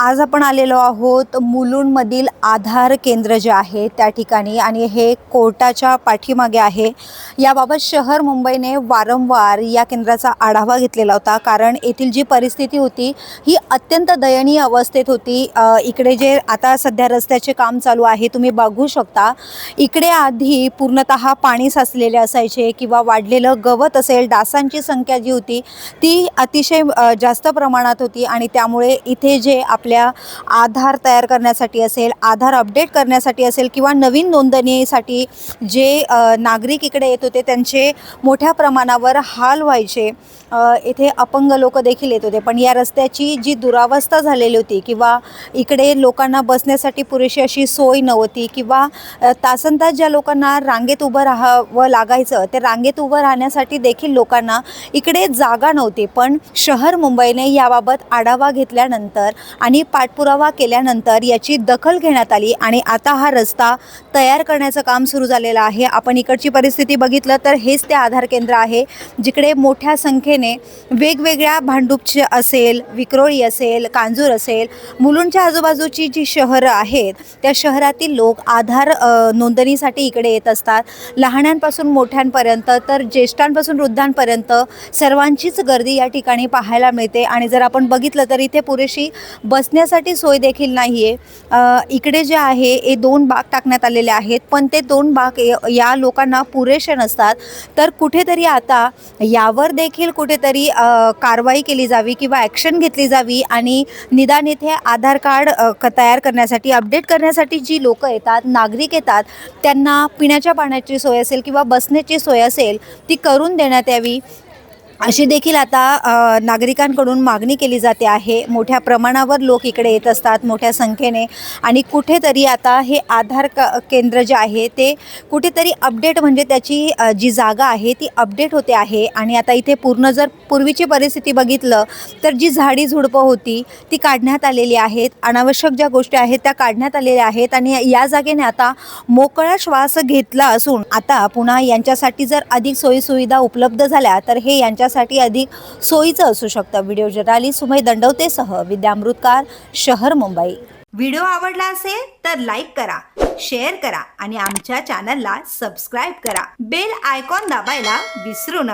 आज आपण आलेलो आहोत मुलुंडमधील आधार केंद्र जे आहे त्या ठिकाणी आणि हे कोर्टाच्या पाठीमागे आहे. याबाबत शहर मुंबईने वारंवार या केंद्राचा आढावा घेतलेला होता कारण येथील जी परिस्थिती होती ही अत्यंत दयनीय अवस्थेत होती. इकडे जे आता सध्या रस्त्याचे काम चालू आहे तुम्ही बघू शकता. इकडे आधी पूर्णतः पाणी साचलेले असायचे किंवा वाढलेलं गवत असेल डासांची संख्या जी होती ती अतिशय जास्त प्रमाणात होती आणि त्यामुळे इथे जे आपल्या आधार तयार करण्यासाठी असेल आधार अपडेट करण्यासाठी असेल किंवा नवीन नोंदणीसाठी जे नागरिक इकडे येत होते त्यांचे मोठ्या प्रमाणावर हाल व्हायचे. इथे येथे अपंग लोक देखील येत होते. पण या रस्त्याची जी दुरावस्था झालेली होती किंवा इकडे लोकांना बसण्यासाठी पुरेशी अशी सोय नव्हती किंवा तासनतास तासन तास ज्या लोकांना रांगेत उभं राहावं लागायचं ते रांगेत उभं राहण्यासाठी देखील लोकांना इकडे जागा नव्हती. पण शहर मुंबईने याबाबत आढावा घेतल्यानंतर आणि पाठपुरावा केल्यानंतर याची दखल घेण्यात आली आणि आता हा रस्ता तयार करण्याचं काम सुरू झालेलं आहे. आपण इकडची परिस्थिती बघितलं तर हेच ते आधार केंद्र आहे जिकडे मोठ्या संख्येने वेगवेगळ्या भांडूपचे असेल विक्रोळी असेल कांजूर असेल मुलुंडच्या आजूबाजूची जी शहरं आहेत त्या शहरातील लोक आधार नोंदणीसाठी इकडे येत असतात. लहानांपासून मोठ्यांपर्यंत तर ज्येष्ठांपासून वृद्धांपर्यंत सर्वांचीच गर्दी या ठिकाणी पाहायला मिळते. आणि जर आपण बघितलं तर इथे पुरेशी बस बसण्यासाठी सोय देखील नाही आहे इकडे जे आहे हे दोन बाग टाकण्यात आलेले आहेत पण ते दोन बाग य- या लोकांना पुरेसे नसतात. तर कुठेतरी आता यावर देखील कुठेतरी कारवाई केली जावी किंवा ॲक्शन घेतली जावी आणि निदान इथे आधार कार्ड क तयार करण्यासाठी अपडेट करण्यासाठी जी लोकं येतात नागरिक येतात त्यांना पिण्याच्या पाण्याची सोय असेल किंवा बसण्याची सोय असेल ती करून देण्यात यावी. अशी देखील आता नागरिकांकडून मागणी केली जाते आहे. मोठ्या प्रमाणावर लोक इकडे येत असतात मोठ्या संख्येने. आणि कुठेतरी आता हे आधार क केंद्र जे आहे ते कुठेतरी अपडेट म्हणजे त्याची जी जागा आहे ती अपडेट होते आहे. आणि आता इथे पूर्ण जर पूर्वीची परिस्थिती बघितलं तर जी झाडी झुडपं होती ती काढण्यात आलेली आहेत. अनावश्यक ज्या गोष्टी आहेत त्या काढण्यात आलेल्या आहेत. आणि या जागेने आता मोकळा श्वास घेतला असून आता पुन्हा यांच्यासाठी जर अधिक सोयीसुविधा उपलब्ध झाल्या तर हे यांच्या यांच्यासाठी अधिक सोयीचं असू शकतं. व्हिडिओ जर्नाली सुमय दंडवतेसह विद्यामृतकार शहर मुंबई. व्हिडिओ आवडला असेल तर लाईक करा शेअर करा आणि आमच्या चॅनलला सबस्क्राईब करा. बेल आयकॉन दाबायला विसरू नका.